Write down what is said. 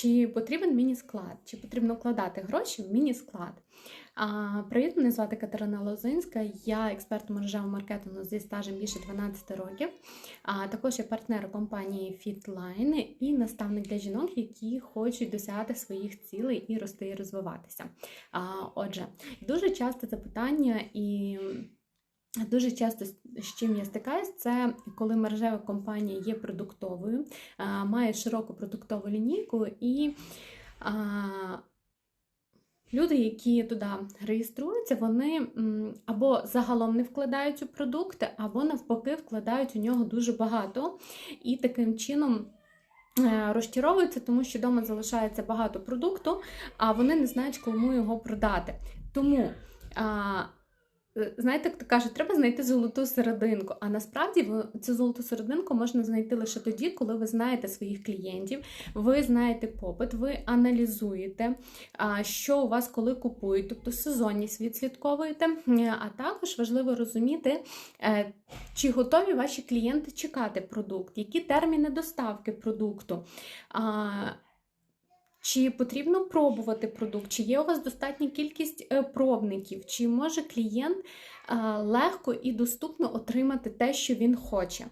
Чи потрібен міні-склад, чи потрібно вкладати гроші в міні-склад? Привіт, мене звати Катерина Лозинська, я експерт мережевого маркетингу зі стажем більше 12 років. А також я партнер компанії FitLine і наставник для жінок, які хочуть досягати своїх цілей і рости і розвиватися. А, Отже, дуже часто запитання і. Дуже часто з чим я стикаюсь, це коли мережева компанія є продуктовою, має широку продуктову лінійку і люди, які туди реєструються, вони або загалом не вкладають у продукти, або навпаки вкладають у нього дуже багато і таким чином. е, Розчаровуються, тому що вдома залишається багато продукту, а вони не знають, кому його продати. Тому Знаєте, хто каже, треба знайти золоту серединку. А насправді цю золоту серединку можна знайти лише тоді, коли ви знаєте своїх клієнтів, ви знаєте попит, ви аналізуєте, що у вас коли купують, тобто сезонність відслідковуєте. А також важливо розуміти, е, чи готові ваші клієнти чекати продукт, які терміни доставки продукту. Чи потрібно пробувати продукт, чи є у вас достатня кількість е, пробників, чи може клієнт е, легко і доступно отримати те, що він хоче.